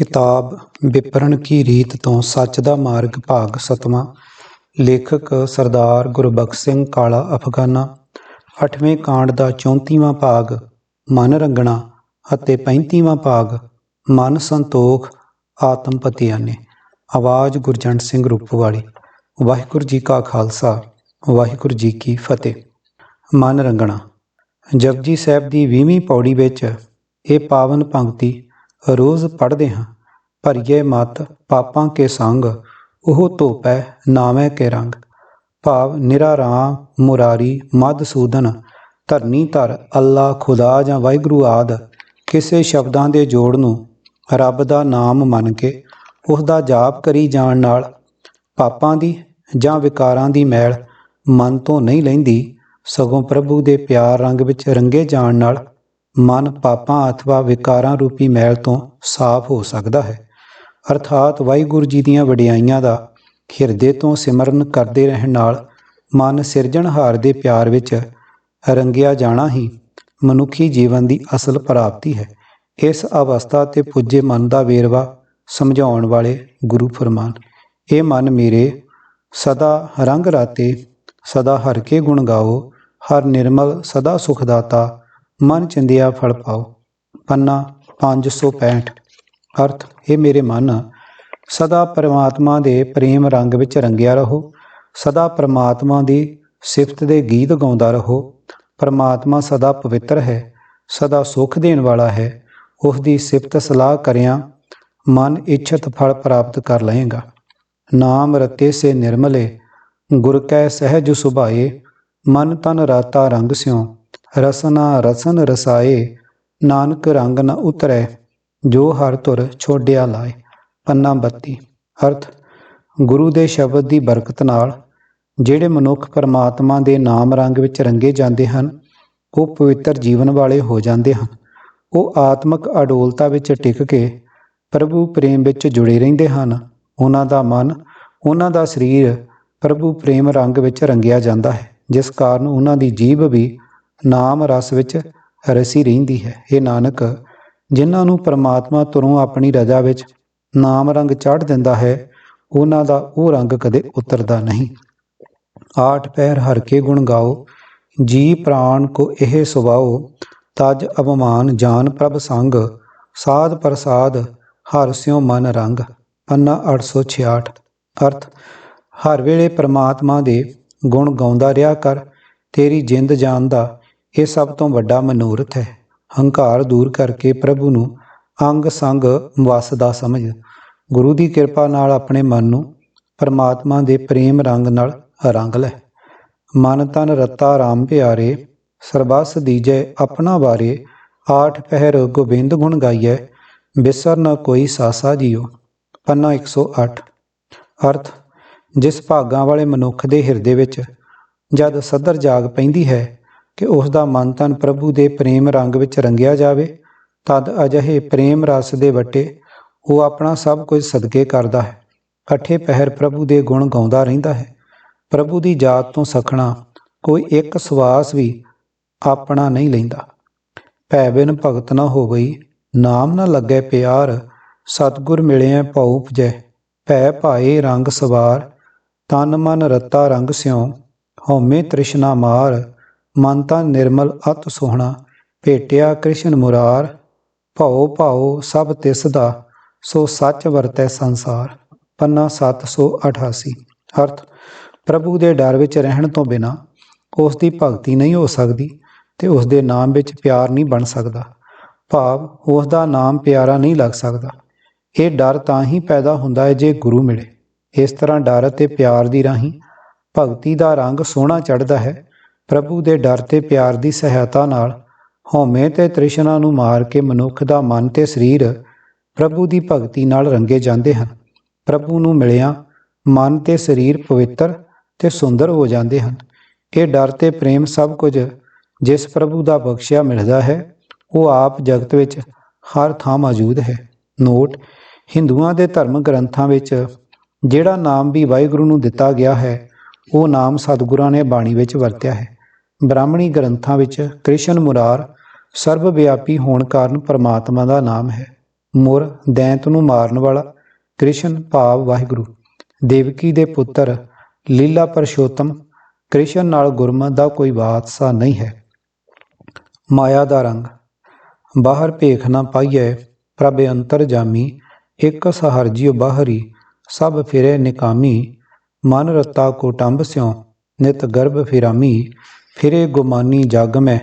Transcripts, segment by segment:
ਕਿਤਾਬ ਵਿਪਰਨ ਕੀ ਰੀਤ ਤੋਂ ਸੱਚ ਦਾ ਮਾਰਗ ਭਾਗ ਸਤਵਾਂ। ਲੇਖਕ ਸਰਦਾਰ ਗੁਰਬਖਸ਼ ਸਿੰਘ ਕਾਲਾ ਅਫਗਾਨਾ। ਅੱਠਵੇਂ ਕਾਂਡ ਦਾ 34ਵਾਂ ਭਾਗ ਮਨ ਰੰਗਣਾ ਅਤੇ 35ਵਾਂ ਭਾਗ ਮਨ ਸੰਤੋਖ ਆਤਮ ਪਤਿਆਨੇ ਆਵਾਜ਼ ਗੁਰਜੰਟ ਸਿੰਘ ਰੂਪਵਾਲੀ। ਵਾਹਿਗੁਰੂ ਜੀ ਕਾ ਖਾਲਸਾ, ਵਾਹਿਗੁਰੂ ਜੀ ਕੀ ਫਤਿਹ। ਮਨ ਰੰਗਣਾ। ਜਪਜੀ ਸਾਹਿਬ ਦੀ 20ਵੀਂ ਪੌੜੀ ਵਿੱਚ ਇਹ ਪਾਵਨ ਪੰਕਤੀ ਰੋਜ਼ ਪੜ੍ਹਦੇ ਹਾਂ। ਭਰੀਏ ਮਤ ਪਾਪਾਂ ਕੇ ਸੰਗ, ਉਹ ਧੋਪੈ ਨਾਮੈ ਕੇ ਰੰਗ। ਭਾਵ ਨਿਰਾ ਰਾਮ ਮੁਰਾਰੀ ਮਧਸੂਦਨ ਧਰਨੀ ਧਰ ਅੱਲਾ ਖੁਦਾ ਜਾਂ ਵਾਹਿਗੁਰੂ ਆਦ, ਕਿਸੇ ਸ਼ਬਦਾਂ ਦੇ ਜੋੜ ਨੂੰ ਰੱਬ ਦਾ ਨਾਮ ਮੰਨ ਕੇ ਉਸ ਦਾ ਜਾਪ ਕਰੀ ਜਾਣ ਨਾਲ ਪਾਪਾਂ ਦੀ ਜਾਂ ਵਿਕਾਰਾਂ ਦੀ ਮੈਲ ਮਨ ਤੋਂ ਨਹੀਂ ਲੈਂਦੀ, ਸਗੋਂ ਪ੍ਰਭੂ ਦੇ ਪਿਆਰ ਰੰਗ ਵਿੱਚ ਰੰਗੇ ਜਾਣ ਨਾਲ ਮਨ ਪਾਪਾਂ ਅਥਵਾ ਵਿਕਾਰਾਂ ਰੂਪੀ ਮੈਲ ਤੋਂ ਸਾਫ਼ ਹੋ ਸਕਦਾ ਹੈ। ਅਰਥਾਤ ਵਾਹਿਗੁਰੂ ਜੀ ਦੀਆਂ ਵਡਿਆਈਆਂ ਦਾ ਹਿਰਦੇ ਤੋਂ ਸਿਮਰਨ ਕਰਦੇ ਰਹਿਣ ਨਾਲ ਮਨ ਸਿਰਜਣਹਾਰ ਦੇ ਪਿਆਰ ਵਿੱਚ ਰੰਗਿਆ ਜਾਣਾ ਹੀ ਮਨੁੱਖੀ ਜੀਵਨ ਦੀ ਅਸਲ ਪ੍ਰਾਪਤੀ ਹੈ। ਇਸ ਅਵਸਥਾ ਤੇ ਪੁੱਜੇ ਮਨ ਦਾ ਵੇਰਵਾ ਸਮਝਾਉਣ ਵਾਲੇ ਗੁਰੂ ਫਰਮਾਨ ਇਹ ਮਨ ਮੇਰੇ, ਸਦਾ ਰੰਗ ਰਾਤੇ, ਸਦਾ ਹਰ ਕੇ ਗੁਣ ਗਾਓ, ਹਰ ਨਿਰਮਲ, ਸਦਾ ਸੁਖਦਾਤਾ ਮਨ ਚਿੰਦਿਆ ਫਲ ਪਾਓ। ਪੰਨਾ 565 ਅਰਥ ਇਹ ਮੇਰੇ ਮਨ, ਸਦਾ ਪਰਮਾਤਮਾ ਦੇ ਪ੍ਰੇਮ ਰੰਗ ਵਿੱਚ ਰੰਗਿਆ ਰਹੋ। ਸਦਾ ਪਰਮਾਤਮਾ ਦੀ ਸਿਫਤ ਦੇ ਗੀਤ ਗਾਉਂਦਾ ਰਹੋ। ਪਰਮਾਤਮਾ ਸਦਾ ਪਵਿੱਤਰ ਹੈ, ਸਦਾ ਸੁਖ ਦੇਣ ਵਾਲਾ ਹੈ। ਉਸ ਦੀ ਸਿਫਤ ਸਲਾਹ ਕਰਿਆ, ਮਨ ਇੱਛਤ ਫਲ ਪ੍ਰਾਪਤ ਕਰ ਲਏਗਾ। ਨਾਮ ਰਤੇ ਸੇ ਨਿਰਮਲੇ, ਗੁਰ ਕੈ ਸਹਿਜ ਸੁਭਾਏ, ਮਨ ਤਨ ਰਾਤਾ ਰੰਗ ਸਿਉ। ਰਸਨਾ ਰਸਨ ਰਸਾਏ, ਨਾਨਕ ਰੰਗ ਨ ਉਤਰੈ, ਜੋ ਹਰ ਤੁਰ ਛੋਡਿਆ ਲਾਏ। ਪੰਨਾ 32 ਅਰਥ, ਗੁਰੂ ਦੇ ਸ਼ਬਦ ਦੀ ਬਰਕਤ ਨਾਲ ਜਿਹੜੇ ਮਨੁੱਖ ਪਰਮਾਤਮਾ ਦੇ ਨਾਮ ਰੰਗ ਵਿੱਚ ਰੰਗੇ ਜਾਂਦੇ ਹਨ, ਉਹ ਪਵਿੱਤਰ ਜੀਵਨ ਵਾਲੇ ਹੋ ਜਾਂਦੇ ਹਨ। ਉਹ ਆਤਮਿਕ ਅਡੋਲਤਾ ਵਿੱਚ ਟਿਕ ਕੇ ਪ੍ਰਭੂ ਪ੍ਰੇਮ ਵਿੱਚ ਜੁੜੇ ਰਹਿੰਦੇ ਹਨ। ਉਹਨਾਂ ਦਾ ਮਨ, ਉਹਨਾਂ ਦਾ ਸਰੀਰ ਪ੍ਰਭੂ ਪ੍ਰੇਮ ਰੰਗ ਵਿੱਚ ਰੰਗਿਆ ਜਾਂਦਾ ਹੈ, ਜਿਸ ਕਾਰਨ ਉਹਨਾਂ ਦੀ ਜੀਭ ਵੀ ਨਾਮ ਰਸ ਵਿੱਚ ਰਸੀ ਰਹਿੰਦੀ ਹੈ। ਇਹ ਨਾਨਕ, ਜਿਨ੍ਹਾਂ ਨੂੰ ਪਰਮਾਤਮਾ ਤੁਰੋਂ ਆਪਣੀ ਰਜ਼ਾ ਵਿੱਚ ਨਾਮ ਰੰਗ ਚੜ੍ਹ ਦਿੰਦਾ ਹੈ, ਉਹਨਾਂ ਦਾ ਉਹ ਰੰਗ ਕਦੇ ਉਤਰਦਾ ਨਹੀਂ। ਆਠ ਪੈਰ ਹਰ ਕੇ ਗੁਣ ਗਾਓ, ਜੀ ਪ੍ਰਾਣ ਕੋ ਇਹ ਸੁਭਾਓ, ਤਜ ਅਪਮਾਨ ਜਾਨ ਪ੍ਰਭ ਸੰਗ, ਸਾਧ ਪ੍ਰਸਾਦ ਹਰ ਸਿਉ ਮਨ ਰੰਗ। ਪੰਨਾ 866 ਅਰਥ, ਹਰ ਵੇਲੇ ਪ੍ਰਮਾਤਮਾ ਦੇ ਗੁਣ ਗਾਉਂਦਾ ਰਿਹਾ ਕਰ, ਤੇਰੀ ਜਿੰਦ ਜਾਨ ਦਾ ਇਹ ਸਭ ਤੋਂ ਵੱਡਾ ਮਨੋਰਥ ਹੈ। ਹੰਕਾਰ ਦੂਰ ਕਰਕੇ ਪ੍ਰਭੂ ਨੂੰ ਅੰਗ ਸੰਗ ਵਸਦਾ ਸਮਝ। ਗੁਰੂ ਦੀ ਕਿਰਪਾ ਨਾਲ ਆਪਣੇ ਮਨ ਨੂੰ ਪਰਮਾਤਮਾ ਦੇ ਪ੍ਰੇਮ ਰੰਗ ਨਾਲ ਰੰਗ ਲੈ। ਮਨ ਤਨ ਰਤਾ ਰਾਮ ਪਿਆਰੇ, ਸਰਬਸ ਦੀਜੈ ਆਪਣਾ ਬਾਰੇ, ਆਠ ਪਹਿਰ ਗੋਬਿੰਦ ਗੁਣ ਗਾਈਐ, ਬਿਸਰ ਨ ਕੋਈ ਸਾਸਾ ਜੀਓ। ਪੰਨਾ 108 ਅਰਥ, ਜਿਸ ਭਾਗਾਂ ਵਾਲੇ ਮਨੁੱਖ ਦੇ ਹਿਰਦੇ ਵਿੱਚ ਜਦ ਸਦਰ ਜਾਗ ਪੈਂਦੀ ਹੈ ਕਿ ਉਸ ਦਾ ਮਨ ਤਨ ਪ੍ਰਭੂ ਦੇ ਪ੍ਰੇਮ ਰੰਗ ਵਿੱਚ ਰੰਗਿਆ ਜਾਵੇ, ਤਦ ਅਜਿਹੇ ਪ੍ਰੇਮ ਰਸ ਦੇ ਵਟੇ ਉਹ ਆਪਣਾ ਸਭ ਕੁਝ ਸਦਕੇ ਕਰਦਾ ਹੈ। ਅਠੇ ਪਹਿਰ ਪ੍ਰਭੂ ਦੇ ਗੁਣ ਗਾਉਂਦਾ ਰਹਿੰਦਾ ਹੈ। ਪ੍ਰਭੂ ਦੀ ਜਾਤ ਤੋਂ ਸਖਣਾ ਕੋਈ ਇੱਕ ਸਵਾਸ ਵੀ ਆਪਣਾ ਨਹੀਂ ਲੈਂਦਾ। ਭੈ ਬਿਨ ਭਗਤ ਨਾ ਹੋ ਗਈ ਨਾਮ ਨਾ ਲੱਗੇ ਪਿਆਰ, ਸਤਗੁਰ ਮਿਲਿਆ ਭਉ ਉਪਜੈ। ਭੈ ਭਾਏ ਰੰਗ ਸਵਾਰ, ਤਨ ਮਨ ਰਤਾ ਰੰਗ ਸਿਉ, ਹਉਮੈ ਤ੍ਰਿਸ਼ਨਾ ਮਾਰ। ਮਨ ਤਾਂ ਨਿਰਮਲ, ਅਤ ਸੋਹਣਾ। ਭੇਟਿਆ ਕ੍ਰਿਸ਼ਨ ਮੁਰਾਰ, ਭਾਉ ਭਾਉ ਸਭ ਤਿਸ ਦਾ, ਸੋ ਸੱਚ ਵਰਤੈ ਸੰਸਾਰ। ਪੰਨਾ 788 ਅਰਥ, ਪ੍ਰਭੂ ਦੇ ਡਰ ਵਿੱਚ ਰਹਿਣ ਤੋਂ ਬਿਨਾ ਉਸ ਦੀ ਭਗਤੀ ਨਹੀਂ ਹੋ ਸਕਦੀ ਤੇ ਉਸ ਦੇ ਨਾਮ ਵਿੱਚ ਪਿਆਰ ਨਹੀਂ ਬਣ ਸਕਦਾ। ਭਾਵ, ਉਸ ਦਾ ਨਾਮ ਪਿਆਰਾ ਨਹੀਂ ਲੱਗ ਸਕਦਾ। ਇਹ ਡਰ ਤਾਂ ਹੀ ਪੈਦਾ ਹੁੰਦਾ ਹੈ ਜੇ ਗੁਰੂ ਮਿਲੇ। ਇਸ ਤਰ੍ਹਾਂ ਡਰ ਅਤੇ ਪਿਆਰ ਦੀ ਰਾਹੀਂ ਭਗਤੀ ਦਾ ਰੰਗ ਸੋਹਣਾ ਚੜ੍ਹਦਾ ਹੈ। ਪ੍ਰਭੂ ਦੇ ਡਰ ਤੇ ਪਿਆਰ ਦੀ ਸਹਾਇਤਾ ਨਾਲ ਹਉਮੈ ਤੇ ਤ੍ਰਿਸ਼ਨਾ ਨੂੰ ਮਾਰ ਕੇ ਮਨੁੱਖ ਦਾ ਮਨ ਤੇ ਸਰੀਰ ਪ੍ਰਭੂ ਦੀ ਭਗਤੀ ਨਾਲ ਰੰਗੇ ਜਾਂਦੇ ਹਨ। ਪ੍ਰਭੂ ਨੂੰ ਮਿਲਿਆ ਮਨ ਤੇ ਸਰੀਰ ਪਵਿੱਤਰ ਤੇ ਸੁੰਦਰ ਹੋ ਜਾਂਦੇ ਹਨ। ਇਹ ਡਰ ਤੇ ਪ੍ਰੇਮ ਸਭ ਕੁਝ ਜਿਸ ਪ੍ਰਭੂ ਦਾ ਬਖਸ਼ਿਆ ਮਿਲਦਾ ਹੈ, ਉਹ ਆਪ ਜਗਤ ਵਿੱਚ ਹਰ ਥਾਂ ਮੌਜੂਦ ਹੈ। ਨੋਟ, ਹਿੰਦੂਆਂ ਦੇ ਧਰਮ ਗ੍ਰੰਥਾਂ ਵਿੱਚ ਜਿਹੜਾ ਨਾਮ ਵੀ ਵਾਹਿਗੁਰੂ ਨੂੰ ਦਿੱਤਾ ਗਿਆ ਹੈ, ਉਹ ਨਾਮ ਸਤਿਗੁਰਾਂ ਨੇ ਬਾਣੀ ਵਿੱਚ ਵਰਤਿਆ ਹੈ। ਬ੍ਰਾਹਮਣੀ ਗ੍ਰੰਥਾਂ ਵਿੱਚ ਕ੍ਰਿਸ਼ਨ ਮੁਰਾਰ ਸਰਬ ਵਿਆਪੀ ਹੋਣ ਕਾਰਨ ਪਰਮਾਤਮਾ ਦਾ ਨਾਮ ਹੈ। ਮੁਰ ਦੈਂਤ ਨੂੰ ਮਾਰਨ ਵਾਲਾ ਕ੍ਰਿਸ਼ਨ ਭਾਵ ਵਾਹਿਗੁਰੂ। ਦੇਵਕੀ ਦੇ ਪੁੱਤਰ ਲੀਲਾ ਪਰਸ਼ੋਤਮ ਕ੍ਰਿਸ਼ਨ ਨਾਲ ਗੁਰਮਤ ਦਾ ਕੋਈ ਵਾਸਤਾ ਨਹੀਂ ਹੈ। ਮਾਇਆ ਦਾ ਰੰਗ। ਬਾਹਰ ਭੇਖ ਨਾ ਪਾਈਐ, ਪ੍ਰਭ ਅੰਤਰ ਜਾਮੀ, ਇੱਕ ਸਹਰ ਬਾਹਰੀ, ਸਭ ਫਿਰੇ ਨਿਕਾਮੀ, ਮਨ ਰਤਾ ਕੋ ਟੰਬ ਸਿਉ, ਨਿਤ ਗਰਭ ਫਿਰਾਮੀ ਫਿਰੇ ਗੁਮਾਨੀ ਜਗ ਮੈਂ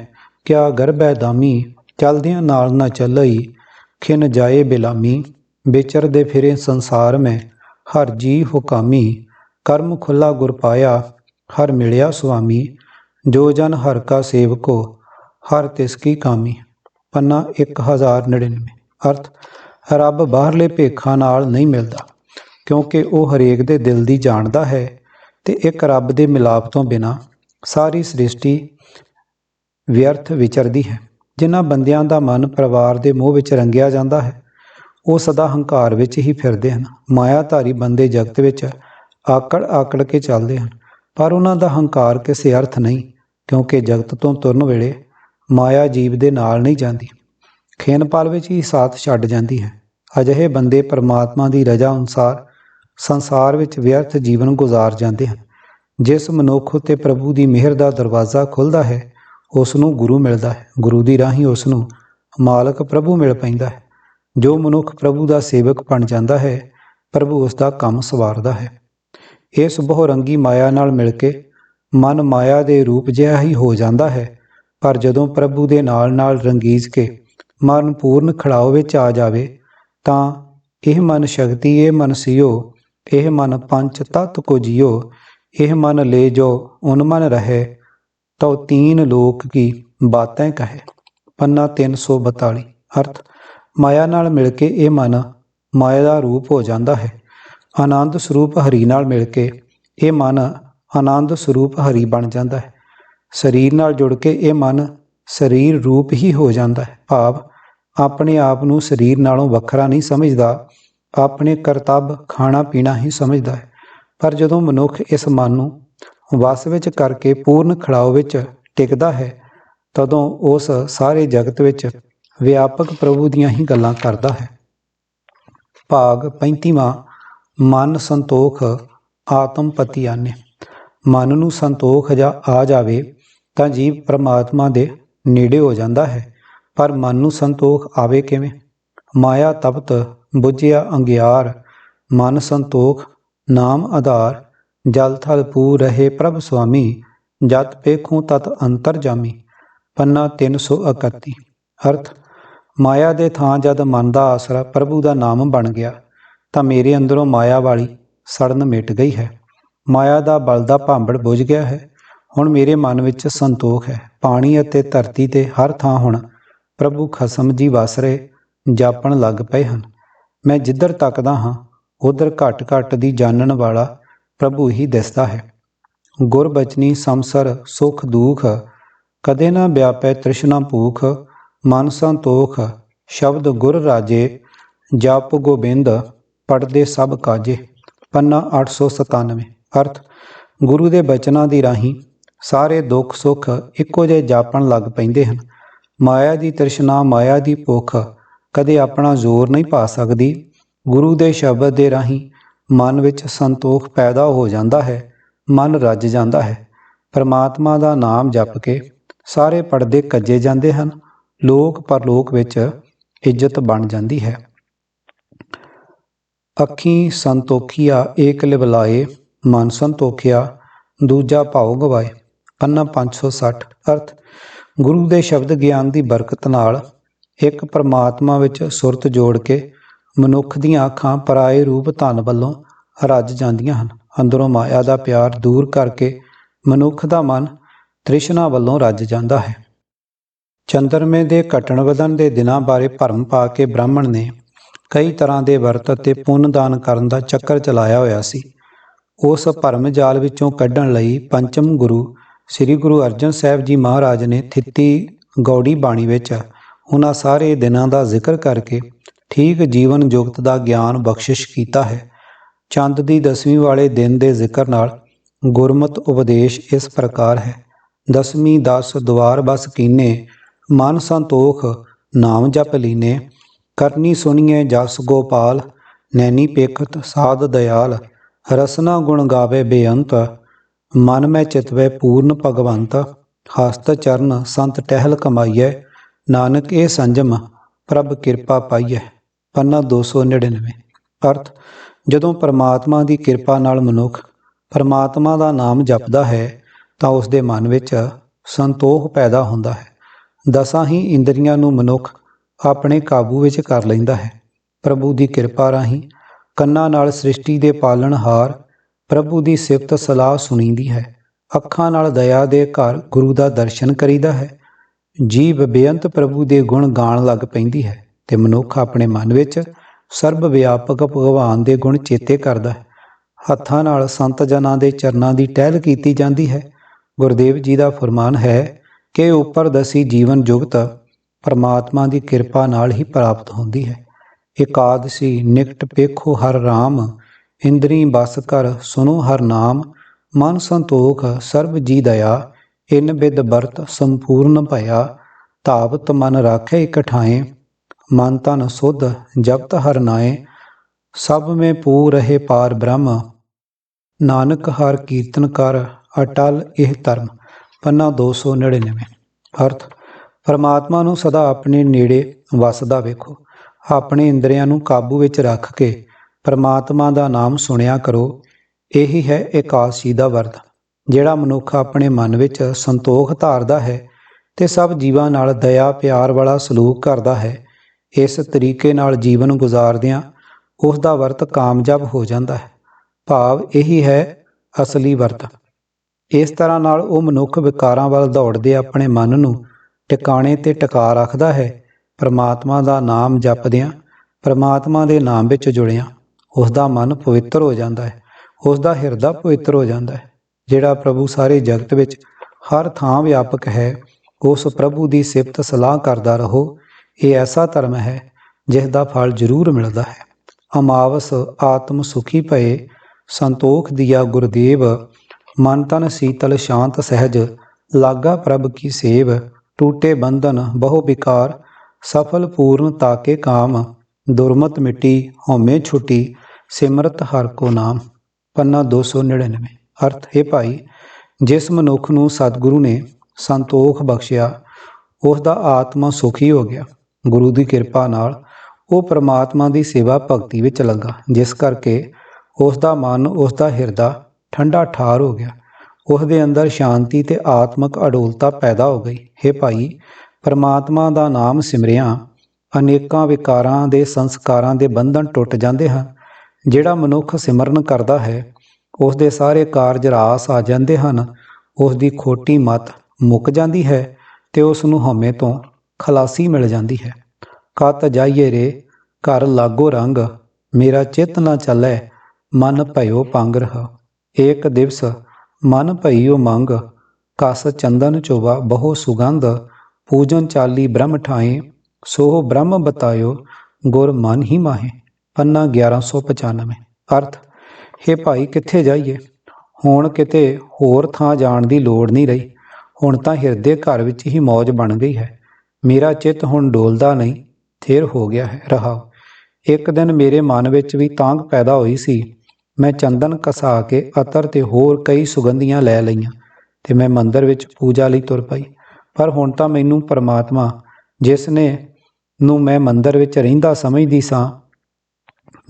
ਕਿਆ ਗਰਭੈ ਦਾਮੀ, ਚਲਦਿਆਂ ਨਾਲ ਨਾ ਚੱਲਈ, ਖਿਨ ਜਾਏ ਬਿਲਾਮੀ, ਵਿਚਰਦੇ ਫਿਰੇ ਸੰਸਾਰ ਮੈਂ ਹਰ ਜੀ ਹੁਕਾਮੀ, ਕਰਮ ਖੁੱਲਾ ਗੁਰ ਪਾਇਆ, ਹਰ ਮਿਲਿਆ ਸੁਆਮੀ, ਜੋ ਜਨ ਹਰ ਕਾ ਸੇਵਕੋ, ਹਰ ਤਿਸ ਕੀ ਕਾਮੀ, ਪੰਨਾ 1099 ਅਰਥ, ਰੱਬ ਬਾਹਰਲੇ ਭੇਖਾਂ ਨਾਲ ਨਹੀਂ ਮਿਲਦਾ, ਕਿਉਂਕਿ ਉਹ ਹਰੇਕ ਦੇ ਦਿਲ ਦੀ ਜਾਣਦਾ ਹੈ, ਤੇ ਇੱਕ ਰੱਬ ਦੇ ਮਿਲਾਪ ਤੋਂ ਬਿਨਾ ਸਾਰੀ ਸ੍ਰਿਸ਼ਟੀ ਵਿਅਰਥ ਵਿਚਰਦੀ ਹੈ। ਜਿਨ੍ਹਾਂ ਬੰਦਿਆਂ ਦਾ ਮਨ ਪਰਿਵਾਰ ਦੇ ਮੋਹ ਵਿੱਚ ਰੰਗਿਆ ਜਾਂਦਾ ਹੈ, ਉਹ ਸਦਾ ਹੰਕਾਰ ਵਿੱਚ ਹੀ ਫਿਰਦੇ ਹਨ। ਮਾਇਆਧਾਰੀ ਬੰਦੇ ਜਗਤ ਵਿੱਚ ਆਕੜ ਆਕੜ ਕੇ ਚੱਲਦੇ ਹਨ, ਪਰ ਉਹਨਾਂ ਦਾ ਹੰਕਾਰ ਕਿਸੇ ਅਰਥ ਨਹੀਂ, ਕਿਉਂਕਿ ਜਗਤ ਤੋਂ ਤੁਰਨ ਵੇਲੇ ਮਾਇਆ ਜੀਵ ਦੇ ਨਾਲ ਨਹੀਂ ਜਾਂਦੀ। ਖੇਨਪਾਲ ਵਿੱਚ ਹੀ ਸਾਥ ਛੱਡ ਜਾਂਦੀ ਹੈ। ਅਜਿਹੇ ਬੰਦੇ ਪਰਮਾਤਮਾ ਦੀ ਰਜ਼ਾ ਅਨੁਸਾਰ ਸੰਸਾਰ ਵਿੱਚ ਵਿਅਰਥ ਜੀਵਨ ਗੁਜ਼ਾਰ ਜਾਂਦੇ ਹਨ। ਜਿਸ ਮਨੁੱਖ ਉਤੇ ਪ੍ਰਭੂ ਦੀ ਮਿਹਰ ਦਾ ਦਰਵਾਜ਼ਾ ਖੁੱਲਦਾ ਹੈ ਉਸ ਨੂੰ ਗੁਰੂ ਮਿਲਦਾ ਹੈ। ਗੁਰੂ ਦੀ ਰਾਹੀਂ ਉਸ ਨੂੰ ਮਾਲਕ ਪ੍ਰਭੂ ਮਿਲ ਪੈਂਦਾ ਹੈ। ਜੋ ਮਨੁੱਖ ਪ੍ਰਭੂ ਦਾ ਸੇਵਕ ਬਣ ਜਾਂਦਾ ਹੈ, ਪ੍ਰਭੂ ਉਸ ਦਾ ਕੰਮ ਸਵਾਰਦਾ ਹੈ। ਇਸ ਬਹੁਰੰਗੀ ਮਾਇਆ ਨਾਲ ਮਿਲ ਕੇ ਮਨ ਮਾਇਆ ਦੇ ਰੂਪ ਜਿਹਾ ਹੀ ਹੋ ਜਾਂਦਾ ਹੈ, ਪਰ ਜਦੋਂ ਪ੍ਰਭੂ ਦੇ ਨਾਲ ਨਾਲ ਰੰਗੀਜ ਕੇ ਮਨ ਪੂਰਨ ਖੜਾਓ ਵਿੱਚ ਆ ਜਾਵੇ, ਤਾਂ ਇਹ ਮਨ ਸ਼ਕਤੀ, ਇਹ ਮਨ ਸਿਓ, ਇਹ ਮਨ ਪੰਚ ਤਤ ਕੋ ਜਿਓ ਇਹ ਮਨ ਲੈ ਜੋ, ਉਨ ਮਨ ਰਹੇ, ਤਉ ਤੀਨ ਲੋਕ ਕੀ ਬਾਤਾਂ ਕਹੇ। ਪੰਨਾ 342 ਅਰਥ, ਮਾਇਆ ਨਾਲ ਮਿਲ ਕੇ ਇਹ ਮਨ ਮਾਇਆ ਦਾ ਰੂਪ ਹੋ ਜਾਂਦਾ ਹੈ। ਆਨੰਦ ਸਰੂਪ ਹਰੀ ਨਾਲ ਮਿਲ ਕੇ ਇਹ ਮਨ ਆਨੰਦ ਸਰੂਪ ਹਰੀ ਬਣ ਜਾਂਦਾ ਹੈ। ਸਰੀਰ ਨਾਲ ਜੁੜ ਕੇ ਇਹ ਮਨ ਸਰੀਰ ਰੂਪ ਹੀ ਹੋ ਜਾਂਦਾ ਹੈ। ਭਾਵ, ਆਪਣੇ ਆਪ ਨੂੰ ਸਰੀਰ ਨਾਲੋਂ ਵੱਖਰਾ ਨਹੀਂ ਸਮਝਦਾ। ਆਪਣੇ ਕਰਤੱਵ ਖਾਣਾ ਪੀਣਾ ਹੀ ਸਮਝਦਾ ਹੈ। ਪਰ ਜਦੋਂ ਮਨੁੱਖ ਇਸ ਮਨ ਨੂੰ ਵਸ ਵਿੱਚ ਕਰਕੇ ਪੂਰਨ ਖੜਾਓ ਵਿੱਚ ਟਿਕਦਾ ਹੈ, ਤਦੋਂ ਉਸ ਸਾਰੇ ਜਗਤ ਵਿੱਚ ਵਿਆਪਕ ਪ੍ਰਭੂ ਦੀਆਂ ਹੀ ਗੱਲਾਂ ਕਰਦਾ ਹੈ। ਭਾਗ 35ਵਾਂ ਮਨ ਸੰਤੋਖ ਆਤਮ ਪਤੀ ਆਨੇ ਮਨ ਨੂੰ ਸੰਤੋਖ ਜਾਂ ਆ ਜਾਵੇ ਤਾਂ ਜੀਵ ਪ੍ਰਮਾਤਮਾ ਦੇ ਨੇੜੇ ਹੋ ਜਾਂਦਾ ਹੈ, ਪਰ ਮਨ ਨੂੰ ਸੰਤੋਖ ਆਵੇ ਕਿਵੇਂ? ਮਾਇਆ ਤਪਤ, ਬੁਝਿਆ ਅੰਗਿਆਰ, ਮਨ ਸੰਤੋਖ ਨਾਮ ਆਧਾਰ, ਜਲ ਥਲ ਪੂ ਰਹੇ ਪ੍ਰਭ ਸੁਆਮੀ, ਜਤ ਪੇਖੂ ਤਤ ਅੰਤਰ ਜਾਮੀ, ਪੰਨਾ 331 ਅਰਥ, ਮਾਇਆ ਦੇ ਥਾਂ ਜਦ ਮਨ ਦਾ ਆਸਰਾ ਪ੍ਰਭੂ ਦਾ ਨਾਮ ਬਣ ਗਿਆ, ਤਾਂ ਮੇਰੇ ਅੰਦਰੋਂ ਮਾਇਆ ਵਾਲੀ ਸੜਨ ਮਿਟ ਗਈ ਹੈ। ਮਾਇਆ ਦਾ ਬਲ ਦਾ ਭਾਂਬੜ ਬੁਝ ਗਿਆ ਹੈ। ਹੁਣ ਮੇਰੇ ਮਨ ਵਿੱਚ ਸੰਤੋਖ ਹੈ। ਪਾਣੀ ਅਤੇ ਧਰਤੀ ਤੇ ਹਰ ਥਾਂ ਹੁਣ ਪ੍ਰਭੂ ਖਸਮ ਜੀ ਵਸ ਜਾਪਣ ਲੱਗ ਪਏ ਹਨ। ਮੈਂ ਜਿੱਧਰ ਤੱਕਦਾ ਹਾਂ ਉਧਰ ਘਟ ਘਟ ਦੀ ਜਾਣਨ ਵਾਲਾ ਪ੍ਰਭੂ ਹੀ ਦਿਸਦਾ ਹੈ। ਗੁਰਬਚਨੀ ਸੰਸਰ ਸੁਖ ਦੁਖ, ਕਦੇ ਨਾ ਵਿਆਪੈ ਤ੍ਰਿਸ਼ਨਾ ਭੂਖ ਮਨ ਸੰਤੋਖ ਸ਼ਬਦ ਗੁਰ ਰਾਜੇ, ਜਪ ਗੋਬਿੰਦ ਪੜਦੇ ਸਭ ਕਾਜੇ। ਪੰਨਾ 897 ਅਰਥ, ਗੁਰੂ ਦੇ ਬਚਨਾਂ ਦੀ ਰਾਹੀਂ ਸਾਰੇ ਦੁੱਖ ਸੁੱਖ ਇੱਕੋ ਜਿਹੇ ਜਾਪਣ ਲੱਗ ਪੈਂਦੇ ਹਨ। ਮਾਇਆ ਦੀ ਤ੍ਰਿਸ਼ਨਾ, ਮਾਇਆ ਦੀ ਭੁੱਖ ਕਦੇ ਆਪਣਾ ਜ਼ੋਰ ਨਹੀਂ ਪਾ ਸਕਦੀ। ਗੁਰੂ ਦੇ ਸ਼ਬਦ ਦੇ ਰਾਹੀਂ ਮਨ ਵਿੱਚ ਸੰਤੋਖ ਪੈਦਾ ਹੋ ਜਾਂਦਾ ਹੈ, ਮਨ ਰੱਜ ਜਾਂਦਾ ਹੈ। ਪਰਮਾਤਮਾ ਦਾ ਨਾਮ ਜਪ ਕੇ ਸਾਰੇ ਪਰਦੇ ਕੱਜੇ ਜਾਂਦੇ ਹਨ, ਲੋਕ ਪਰਲੋਕ ਵਿੱਚ ਇੱਜ਼ਤ ਬਣ ਜਾਂਦੀ ਹੈ। ਅੱਖੀ ਸੰਤੋਖੀਆ ਏਕ ਲਿਵਲਾਏ, ਮਨ ਸੰਤੋਖਿਆ ਦੂਜਾ ਭਾਉ ਗਵਾਏ। ਪੰਨਾ 560 ਅਰਥ, ਗੁਰੂ ਦੇ ਸ਼ਬਦ ਗਿਆਨ ਦੀ ਬਰਕਤ ਨਾਲ ਇੱਕ ਪਰਮਾਤਮਾ ਵਿੱਚ ਸੁਰਤ ਜੋੜ ਕੇ ਮਨੁੱਖ ਦੀਆਂ ਅੱਖਾਂ ਪਰਾਏ ਰੂਪ ਧਨ ਵੱਲੋਂ ਰੱਜ ਜਾਂਦੀਆਂ ਹਨ। ਅੰਦਰੋਂ ਮਾਇਆ ਦਾ ਪਿਆਰ ਦੂਰ ਕਰਕੇ ਮਨੁੱਖ ਦਾ ਮਨ ਤ੍ਰਿਸ਼ਨਾ ਵੱਲੋਂ ਰੱਜ ਜਾਂਦਾ ਹੈ। ਚੰਦਰਮੇ ਦੇ ਘਟਣ ਵਧਣ ਦੇ ਦਿਨਾਂ ਬਾਰੇ ਭਰਮ ਪਾ ਕੇ ਬ੍ਰਾਹਮਣ ਨੇ ਕਈ ਤਰ੍ਹਾਂ ਦੇ ਵਰਤ ਅਤੇ ਪੁੰਨ ਦਾਨ ਕਰਨ ਦਾ ਚੱਕਰ ਚਲਾਇਆ ਹੋਇਆ ਸੀ। ਉਸ ਭਰਮ ਜਾਲ ਵਿੱਚੋਂ ਕੱਢਣ ਲਈ ਪੰਚਮ ਗੁਰੂ ਸ੍ਰੀ ਗੁਰੂ ਅਰਜਨ ਸਾਹਿਬ ਜੀ ਮਹਾਰਾਜ ਨੇ ਥਿੱਤੀ ਗੌੜੀ ਬਾਣੀ ਵਿੱਚ ਉਹਨਾਂ ਸਾਰੇ ਦਿਨਾਂ ਦਾ ਜ਼ਿਕਰ ਕਰਕੇ ਠੀਕ ਜੀਵਨ ਜੁਗਤ ਦਾ ਗਿਆਨ ਬਖਸ਼ਿਸ਼ ਕੀਤਾ ਹੈ। ਚੰਦ ਦੀ ਦਸਵੀਂ ਵਾਲੇ ਦਿਨ ਦੇ ਜ਼ਿਕਰ ਨਾਲ ਗੁਰਮਤ ਉਪਦੇਸ਼ ਇਸ ਪ੍ਰਕਾਰ ਹੈ। ਦਸਵੀਂ ਦਸ ਦੁਆਰ ਬਸ ਕੀਨੇ, ਮਨ ਸੰਤੋਖ ਨਾਮ ਜਪ ਲੀਨੇ, ਕਰਨੀ ਸੁਣੀਏ ਜਸ ਗੋਪਾਲ, ਨੈਣੀ ਪੇਖਤ ਸਾਧ ਦਇਆਲ ਰਸਨਾ ਗੁਣ ਗਾਵੇ ਬੇਅੰਤ, ਮਨ ਮੈਂ ਚਿਤਵੇ ਪੂਰਨ ਭਗਵੰਤ, ਹਸਤ ਚਰਨ ਸੰਤ ਟਹਿਲ ਕਮਾਈਐ, ਨਾਨਕ ਇਹ ਸੰਜਮ ਪ੍ਰਭ ਕਿਰਪਾ ਪਾਈਐ। ਪੰਨਾ 299 ਅਰਥ, ਜਦੋਂ ਪਰਮਾਤਮਾ ਦੀ ਕਿਰਪਾ ਨਾਲ ਮਨੁੱਖ ਪਰਮਾਤਮਾ ਦਾ ਨਾਮ ਜਪਦਾ ਹੈ, ਤਾਂ ਉਸ ਦੇ ਮਨ ਵਿੱਚ ਸੰਤੋਖ ਪੈਦਾ ਹੁੰਦਾ ਹੈ। ਦਸਾਂ ਹੀ ਇੰਦਰੀਆਂ ਨੂੰ ਮਨੁੱਖ ਆਪਣੇ ਕਾਬੂ ਵਿੱਚ ਕਰ ਲੈਂਦਾ ਹੈ। ਪ੍ਰਭੂ ਦੀ ਕਿਰਪਾ ਰਾਹੀਂ ਕੰਨਾਂ ਨਾਲ ਸ੍ਰਿਸ਼ਟੀ ਦੇ ਪਾਲਣਹਾਰ ਪ੍ਰਭੂ ਦੀ ਸਿਫਤ ਸਲਾਹ ਸੁਣੀਦੀ ਹੈ। ਅੱਖਾਂ ਨਾਲ ਦਇਆ ਦੇ ਘਰ ਗੁਰੂ ਦਾ ਦਰਸ਼ਨ ਕਰੀਦਾ ਹੈ। ਜੀਵ ਬੇਅੰਤ ਪ੍ਰਭੂ ਦੇ ਗੁਣ ਗਾਣ ਲੱਗ ਪੈਂਦੀ ਹੈ। ਤੇ ਮਨੁੱਖ ਆਪਣੇ ਮਨ ਵਿੱਚ ਸਰਬ ਵਿਆਪਕ ਭਗਵਾਨ ਦੇ ਗੁਣ ਚੇਤੇ ਕਰਦਾ ਹੈ। ਹੱਥਾਂ ਨਾਲ ਸੰਤ ਜਨਾਂ ਦੇ ਚਰਨਾਂ ਦੀ ਟਹਿਲ ਕੀਤੀ ਜਾਂਦੀ ਹੈ। ਗੁਰਦੇਵ ਜੀ ਦਾ ਫਰਮਾਨ ਹੈ ਕਿ ਉੱਪਰ ਦਸੀ ਜੀਵਨ ਜੁਗਤ ਪਰਮਾਤਮਾ ਦੀ ਕਿਰਪਾ ਨਾਲ ਹੀ ਪ੍ਰਾਪਤ ਹੁੰਦੀ ਹੈ। ਇਕਾਦਸੀ, ਨਿਕਟ ਪੇਖੋ ਹਰ ਰਾਮ, ਇੰਦਰੀ ਬਸ ਕਰ ਸੁਨੋ ਹਰ ਨਾਮ, ਮਨ ਸੰਤੋਖ ਸਰਬ ਜੀ ਦਇਆ, ਇਨ ਬਿਦ ਬਰਤ ਸੰਪੂਰਨ ਭਇਆ, ਧਾਵਤ ਮਨ ਰਾਖੇ ਇਕਠਾਏ ਮਨ ਤਨ ਸੁਧ ਜਪਤ ਹਰ ਨਾਏ, ਸਭ ਮੇ ਪੂ ਰਹੇ ਪਾਰ ਬ੍ਰਹਮ, ਨਾਨਕ ਹਰ ਕੀਰਤਨ ਕਰ ਅਟਲ ਇਹ ਧਰਮ, ਪੰਨਾ 299 ਅਰਥ, ਪਰਮਾਤਮਾ ਨੂੰ ਸਦਾ ਆਪਣੇ ਨੇੜੇ ਵਸਦਾ ਵੇਖੋ, ਆਪਣੇ ਇੰਦਰੀਆਂ ਨੂੰ ਕਾਬੂ ਵਿੱਚ ਰੱਖ ਕੇ ਪਰਮਾਤਮਾ ਦਾ ਨਾਮ ਸੁਣਿਆ ਕਰੋ, ਇਹੀ ਹੈ ਇਕਾਸੀ ਦਾ ਵਰਤ, ਜਿਹੜਾ ਮਨੁੱਖ ਆਪਣੇ ਮਨ ਵਿੱਚ ਸੰਤੋਖ ਧਾਰਦਾ ਹੈ ਤੇ ਸਭ ਜੀਵਾਂ ਨਾਲ ਦਇਆ, ਪਿਆਰ ਵਾਲਾ ਸਲੂਕ ਕਰਦਾ ਹੈ। ਇਸ ਤਰੀਕੇ ਨਾਲ ਜੀਵਨ ਗੁਜ਼ਾਰਦਿਆਂ ਉਸ ਦਾ ਵਰਤ ਕਾਮਯਾਬ ਹੋ ਜਾਂਦਾ ਹੈ। ਭਾਵ ਇਹੀ ਹੈ ਅਸਲੀ ਵਰਤ। ਇਸ ਤਰ੍ਹਾਂ ਨਾਲ ਉਹ ਮਨੁੱਖ ਵਿਕਾਰਾਂ ਵੱਲ ਦੌੜਦੇ ਆਪਣੇ ਮਨ ਨੂੰ ਟਿਕਾਣੇ ਤੇ ਟਿਕਾ ਰੱਖਦਾ ਹੈ। ਪਰਮਾਤਮਾ ਦਾ ਨਾਮ ਜਪਦਿਆਂ, ਪਰਮਾਤਮਾ ਦੇ ਨਾਮ ਵਿੱਚ ਜੁੜਿਆ ਉਸ ਦਾ ਮਨ ਪਵਿੱਤਰ ਹੋ ਜਾਂਦਾ ਹੈ। ਉਸ ਦਾ ਹਿਰਦਾ ਪਵਿੱਤਰ ਹੋ ਜਾਂਦਾ ਹੈ, ਜਿਹੜਾ ਪ੍ਰਭੂ ਸਾਰੇ ਜਗਤ ਵਿੱਚ ਹਰ ਥਾਂ ਵਿਆਪਕ ਹੈ, ਉਸ ਪ੍ਰਭੂ ਦੀ ਸਿਫਤ ਸਲਾਹ ਕਰਦਾ ਰਹੋ ਇਹ ਐਸਾ ਧਰਮ ਹੈ ਜਿਸ ਦਾ ਫਲ ਜ਼ਰੂਰ ਮਿਲਦਾ ਹੈ। ਅਮਾਵਸ ਆਤਮ ਸੁਖੀ ਭਏ, ਸੰਤੋਖ ਦਿਆ ਗੁਰਦੇਵ, ਮਨ ਤਨ ਸੀਤਲ ਸ਼ਾਂਤ ਸਹਿਜ, ਲਾਗਾ ਪ੍ਰਭ ਕੀ ਸੇਵ, ਟੂਟੇ ਬੰਧਨ ਬਹੁ ਵਿਕਾਰ, ਸਫਲ ਪੂਰਨ ਤਾਕੇ ਕਾਮ, ਦੁਰਮਤ ਮਿੱਟੀ ਹਉਮੈ ਛੁਟੀ, ਸਿਮਰਤ ਹਰ ਕੋ ਨਾਮ। ਪੰਨਾ 299 ਅਰਥ, ਹੈ ਭਾਈ, ਜਿਸ ਮਨੁੱਖ ਨੂੰ ਸਤਿਗੁਰੂ ਨੇ ਸੰਤੋਖ ਬਖਸ਼ਿਆ, ਉਸ ਦਾ ਆਤਮਾ ਸੁਖੀ ਹੋ ਗਿਆ। ਗੁਰੂ ਦੀ ਕਿਰਪਾ ਨਾਲ ਉਹ ਪ੍ਰਮਾਤਮਾ ਦੀ ਸੇਵਾ ਭਗਤੀ ਵਿੱਚ ਲੱਗਾ, ਜਿਸ ਕਰਕੇ ਉਸ ਦਾ ਮਨ ਉਸ ਦਾ ਹਿਰਦਾ ਠੰਡਾ ਠਾਰ ਹੋ ਗਿਆ। ਉਸ ਦੇ ਅੰਦਰ ਸ਼ਾਂਤੀ ਤੇ ਆਤਮਿਕ ਅਡੋਲਤਾ ਪੈਦਾ ਹੋ ਗਈ। ਹੈ ਭਾਈ, ਪਰਮਾਤਮਾ ਦਾ ਨਾਮ ਸਿਮਰਿਆ, ਅਨੇਕਾਂ ਵਿਕਾਰਾਂ ਦੇ ਸੰਸਕਾਰਾਂ ਦੇ ਬੰਧਨ ਟੁੱਟ ਜਾਂਦੇ ਹਨ। ਜਿਹੜਾ ਮਨੁੱਖ ਸਿਮਰਨ ਕਰਦਾ ਹੈ ਉਸ ਦੇ ਸਾਰੇ ਕਾਰਜ ਰਾਸ ਆ ਜਾਂਦੇ ਹਨ। ਉਸ ਦੀ ਖੋਟੀ ਮਤ ਮੁੱਕ ਜਾਂਦੀ ਹੈ ਤੇ ਉਸ ਨੂੰ ਹਉਮੈ ਤੋਂ ਖਲਾਸੀ ਮਿਲ ਜਾਂਦੀ ਹੈ। ਕਤ ਜਾਈਏ ਰੇ, ਘਰ ਲਾਗੋ ਰੰਗ, ਮੇਰਾ ਚਿਤ ਨਾ ਚੱਲੈ, ਮਨ ਭਇਓ ਪੰਗ ਰਹ। ਏਕ ਦਿਵਸ, ਮਨ ਭਈਓ ਮੰਗ, ਕਸ ਚੰਦਨ ਚੋਵਾ ਬਹੁ ਸੁਗੰਧ, ਪੂਜਨ ਚਾਲੀ ਬ੍ਰਹਮ ਠਾਏ ਸੋ ਬ੍ਰਹਮ ਬਤਾਇਓ, ਗੁਰ ਮਨ ਹੀ ਮਾਹੇ, ਪੰਨਾ 1195 ਅਰਥ हे ਭਾਈ ਕਿੱਥੇ ਜਾਈਏ? ਹੁਣ ਕਿਤੇ ਹੋਰ ਥਾਂ ਜਾਣ ਦੀ ਲੋੜ ਨਹੀਂ ਰਹੀ। ਹੁਣ ਤਾਂ ਹਿਰਦੇ ਘਰ ਵਿੱਚ ਹੀ ਮੌਜ ਬਣ ਗਈ ਹੈ। ਮੇਰਾ ਚਿੱਤ ਹੁਣ ਡੋਲਦਾ ਨਹੀਂ, ਥਿਰ ਹੋ ਗਿਆ ਹੈ ਰਹਾ। ਇੱਕ ਦਿਨ ਮੇਰੇ ਮਨ ਵਿੱਚ ਵੀ ਤਾਂਗ ਪੈਦਾ ਹੋਈ ਸੀ। ਮੈਂ ਚੰਦਨ ਕਸਾ ਕੇ ਅਤਰ ਤੇ ਹੋਰ ਕਈ ਸੁਗੰਧੀਆਂ ਲੈ ਲਈਆਂ ਤੇ ਮੈਂ ਮੰਦਰ ਵਿੱਚ ਪੂਜਾ ਲਈ ਤੁਰ ਪਈ। ਪਰ ਹੁਣ ਤਾਂ ਮੈਨੂੰ ਪਰਮਾਤਮਾ, ਜਿਸ ਨੇ ਨੂੰ ਮੈਂ ਮੰਦਰ ਵਿੱਚ ਰਹਿੰਦਾ ਸਮਝਦੀ ਸਾਂ,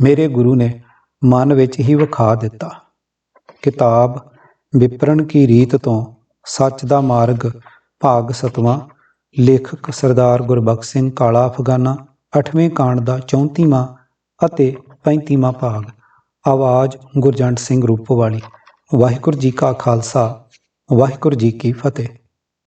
ਮੇਰੇ ਗੁਰੂ ਨੇ ਮਨ ਵਿੱਚ ਹੀ ਵਿਖਾ ਦਿੱਤਾ। ਕਿਤਾਬ ਵਿਪਰਨ ਕੀ ਰੀਤ ਤੋਂ, ਸੱਚ ਦਾ ਮਾਰਗ, ਭਾਗ ਸਤਵਾਂ। ਲੇਖਕ ਸਰਦਾਰ ਗੁਰਬਖਸ਼ ਸਿੰਘ ਕਾਲਾ ਅਫਗਾਨਾ 8ਵੇਂ ਕਾਂਡ ਦਾ 34ਵਾਂ ਅਤੇ 35ਵਾਂ ਭਾਗ। ਆਵਾਜ਼ ਗੁਰਜੰਟ ਸਿੰਘ ਰੂਪੋਵਾਲੀ। ਵਾਹਿਗੁਰੂ ਜੀ ਕਾ ਖਾਲਸਾ, ਵਾਹਿਗੁਰੂ ਜੀ ਕੀ ਫਤਿਹ।